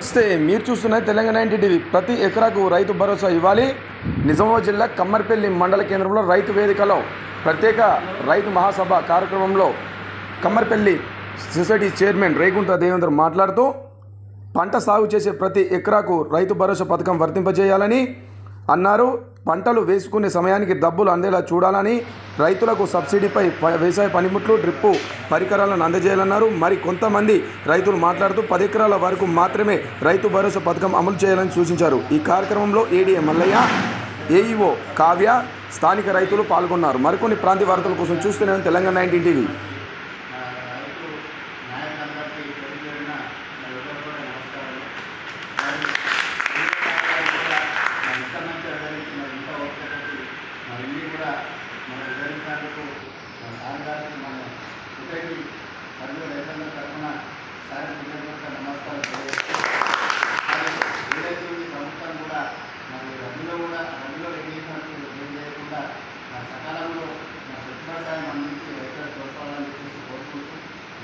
వస్తే మీరు చూస్తున్న తెలంగాణ ఎన్టీటీవీ. ప్రతి ఎకరాకు రైతు భరోసా ఇవ్వాలి. నిజామాబాద్ జిల్లా కమ్మర్పల్లి మండల కేంద్రంలో రైతు వేదికలో ప్రత్యేక రైతు మహాసభ కార్యక్రమంలో కమ్మర్పల్లి సొసైటీ చైర్మన్ రేగుంట దేవేంద్ర మాట్లాడుతూ పంట సాగు చేసే ప్రతి ఎకరాకు రైతు భరోసా పథకం వర్తింపజేయాలని అన్నారు. పంటలు వేసుకునే సమయానికి డబ్బులు అందేలా చూడాలని రైతులకు సబ్సిడీపై వ్యవసాయ పనిముట్లు డ్రిప్పు పరికరాలను అందజేయాలన్నారు. మరి కొంతమంది రైతులు మాట్లాడుతూ పది ఎకరాల వరకు మాత్రమే రైతు భరోసా పథకం అమలు చేయాలని సూచించారు. ఈ కార్యక్రమంలో ఏడీఏ మల్లయ్య ఏఈఓ కావ్య స్థానిక రైతులు పాల్గొన్నారు. మరికొన్ని ప్రాంతీయ వార్తల కోసం చూస్తూనే తెలంగాణ నైన్టీన్ టీవీ నా రైతు నాయకులందరికీ పేరు పేరున నా హృదయపూర్వక నమస్కారాలు. మరి ఈ కూడా మరి ఇంత మంచి వివరించి మరి ఇంత ఓపికతోటి మరి ఇన్ని కూడా మన వివరించినందుకు మన సార్ గారికి మన సొసైటీ మరియు రైతుల తరఫున సార్ హృదయపూర్వక నమస్కారం తెలియజేస్తూ మరి ఏదైతే ఈ ప్రభుత్వం కూడా మరి రబీలో కూడా రబీలో రెగ్యులేషన్ ఏం చేయకుండా మరి సకాలంలో మన పెట్టుబడి సాయం అందించి రైతులకు తోడ్పడాలని చెప్పేసి కోరుకుంటూ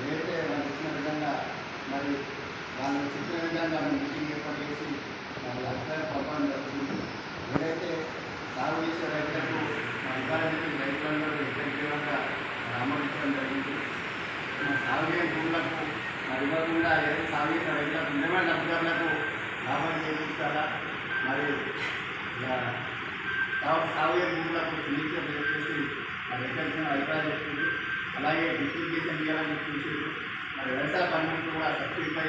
ఏదైతే వాళ్ళు ఇచ్చిన విధంగా మరి వాళ్ళు చెప్పిన విధంగా మనం మీటింగ్ ఏర్పాటు చేసి మరి అభిప్రాయం పంపడం జరుగుతుంది ఏదైతే సాగు చేసే రైతులకు మన ఇవ్వాలని రైతులందరూ వ్యతిరేకంగా ఆమోదించడం జరిగింది. మన సాగు భూములకు మరి ఇవ్వకుండా ఏదైతే సాగు రైతులకు నిజమైన లబ్ధిదారులకు లాభం చేయించాలా మరి ఇలా సాగు సాగు భూములకు చిన్న చేసి మరి ఎక్కడికి అభిప్రాయం చెప్తుంది అలాగే డిస్ట్రిబ్యూషన్ చేయాలని చెప్పేసి మరి వ్యవసాయ పనులకు కూడా సబ్సిడీపై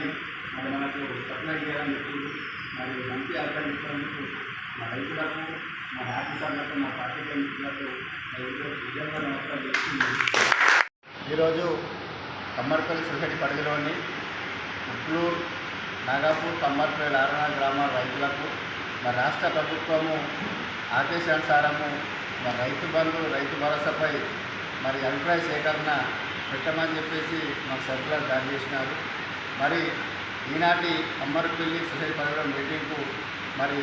మరి మనకు సప్లై చేయాలని చెప్తుంది మరి మంచి అభిప్రాయం ఇచ్చినందుకు మా రైతులకు మా ఆఫీసర్లకు మా పార్టీ మిత్రులకు విజయంగా నమస్కారం చేస్తుంది ఈరోజు కమ్మర్పల్లి సొసైటీ పరిధిలోని ఉట్లూరు నాగాపూర్ కమ్మర్పల్లి ఆరణ గ్రామాల రైతులకు మా రాష్ట్ర ప్రభుత్వము ఆదేశానుసారము మా రైతు బంధు రైతు భరోసాపై మరి అభిప్రాయ సేకరణ పెట్టమని చెప్పేసి మాకు సర్కులర్ జారీ చేసినారు. మరి ఈనాటి అమ్మరపల్లి సొసైటీ పరిధిలో మీటింగ్కు మరి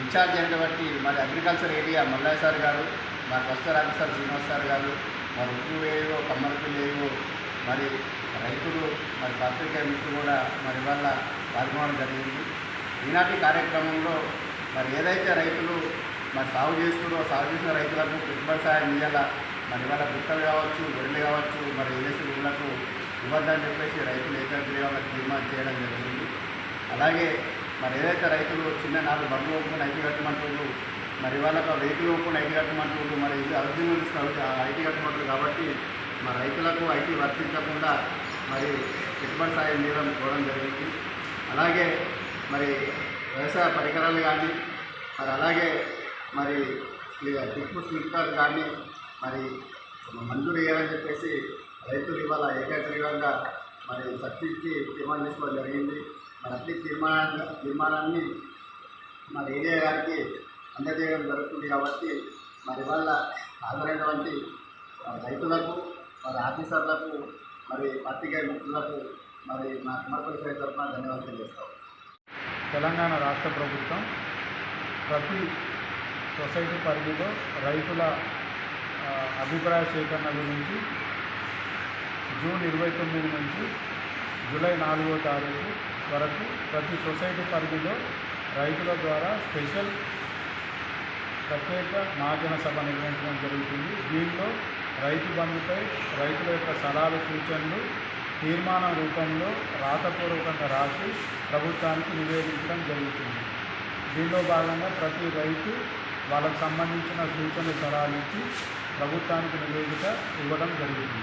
ఇన్ఛార్జ్ అయినటువంటి మరి అగ్రికల్చర్ ఏరియా మల్లయ్య సార్ గారు మా కస్టర్ ఆఫీసర్ శ్రీనివాస్ సార్ గారు మరి ఉప్పు వేయో కమ్మరపల్లి లేవో మరి రైతులు మరి పత్రికా మిత్రులు కూడా మరి వల్ల పాల్గొనడం జరిగింది. ఈనాటి కార్యక్రమంలో మరి ఏదైతే రైతులు మరి సాగు చేస్తున్నారో సాగు చేసిన రైతులకు పెట్టుబడి సాయం ఇవ్వాలా మరి వల్ల గుట్టలు కావచ్చు గొర్రెలు కావచ్చు మరి ఏసీ ఊళ్ళకు ఇవ్వద్దని చెప్పేసి రైతులు ఏకగ్రీవంగా తీర్మానం చేయడం జరిగింది. అలాగే మరి ఏదైతే రైతులు చిన్న నాలుగు బండ్లు ఒప్పుకుని ఐటీ కట్టమంటున్నారు మరి వాళ్ళకు వెహికల్ ఒప్పుకుని ఐటీ కట్టమంటున్నారు మరి ఇది అర్జున్ ఐటీ కట్టమంటారు కాబట్టి మరి రైతులకు ఐటీ వర్తించకుండా మరి పెట్టుబడి సాయం చేయడం చూడడం జరిగింది. అలాగే మరి వ్యవసాయ పరికరాలు కానీ మరి అలాగే మరి టిప్పు స్లిప్పర్ కానీ మరి మంజూరు చేయాలని చెప్పేసి రైతులు ఇవాళ ఏకగ్రీవంగా మరి చర్చించి తీర్మానం తీసుకోవడం జరిగింది. మరి తీర్మానాన్ని తీర్మానాన్ని మన ఏరియా గారికి అందజేయడం జరుగుతుంది కాబట్టి మరి వాళ్ళ హాజరైనటువంటి రైతులకు మరి ఆఫీసర్లకు మరి పత్రికా మిత్రులకు మరి మా సమర్పణ సైడ్ తరఫున ధన్యవాదాలు తెలియజేస్తాం. తెలంగాణ రాష్ట్ర ప్రభుత్వం ప్రతి సొసైటీ పరిధిలో రైతుల అభిప్రాయ సేకరణ గురించి జూన్ ఇరవై తొమ్మిది నుంచి జూలై నాలుగో తారీఖు వరకు ప్రతి సొసైటీ పరిధిలో రైతుల ద్వారా స్పెషల్ ప్రత్యేక మహాజన సభ నిర్వహించడం జరుగుతుంది. దీనిలో రైతు బంధుపై రైతుల యొక్క సలహాలు సూచనలు తీర్మాన రూపంలో రాతపూర్వకంగా రాసి ప్రభుత్వానికి నివేదించడం జరుగుతుంది. దీనిలో భాగంగా ప్రతి రైతు వాళ్ళకు సంబంధించిన సూచనలు సలహాలు ఇచ్చి ప్రభుత్వానికి నివేదిక ఇవ్వడం జరుగుతుంది.